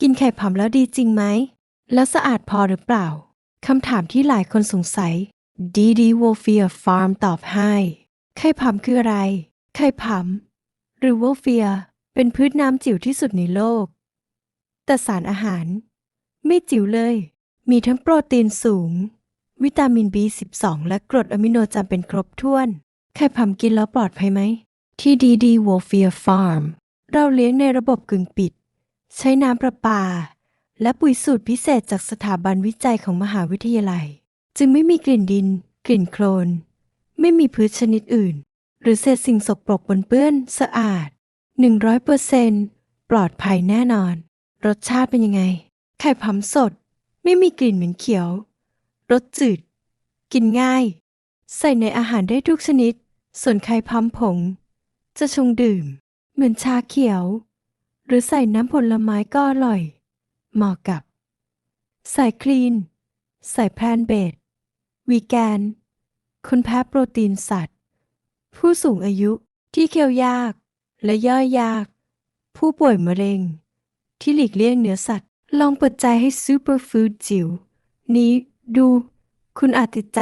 กินไข่ผำแล้วดีจริงไหม แล้วสะอาดพอหรือเปล่า คำถามที่หลายคนสงสัย ดีดีวอลเฟียฟาร์มตอบให้ ไข่ผำคืออะไร ไข่ผำหรือวอลเฟียเป็นพืชน้ำจิ๋วที่สุดในโลก แต่สารอาหาร ไม่จิ๋วเลย มีทั้งโปรตีนสูง วิตามิน B12 และกรดอะมิโนจำเป็นครบถ้วน ไข่ผำกินแล้วปลอดภัยไหม ที่ดีดีวอลเฟียฟาร์มเราเลี้ยงในระบบกึ่งปิด ใช้น้ำประปา และปุ๋ยสูตรพิเศษจากสถาบันวิจัยของมหาวิทยาลัย จึงไม่มีกลิ่นดิน กลิ่นโคลน ไม่มีพืชชนิดอื่น หรือเศษสิ่งสกปรกปนเปื้อนสะอาด 100%ปซปลอดภัยแน่นอน รสชาติเป็นยังไง ไข่ผำสด ไม่มีกลิ่นเหม็นเขียว รสจืด กินง่าย ใส่ในอาหารได้ทุกชนิด ส่วนไข่พำผง จะชงดื่ม เหมือนชาเขียว หรือใส่น้ำผลไม้ก็อร่อย เหมาะกับใส่คลีนใส่แพลนเบดวีแกน คนแพ้โปรตีนสัตว์ ผู้สูงอายุที่เคี้ยวยาก และย่อยยาก ผู้ป่วยมะเร็ง ที่หลีกเลี่ยงเนื้อสัตว์ ลองเปิดใจให้ซูเปอร์ฟู้ดจิ๋วนี้ดู คุณอาจติดใจ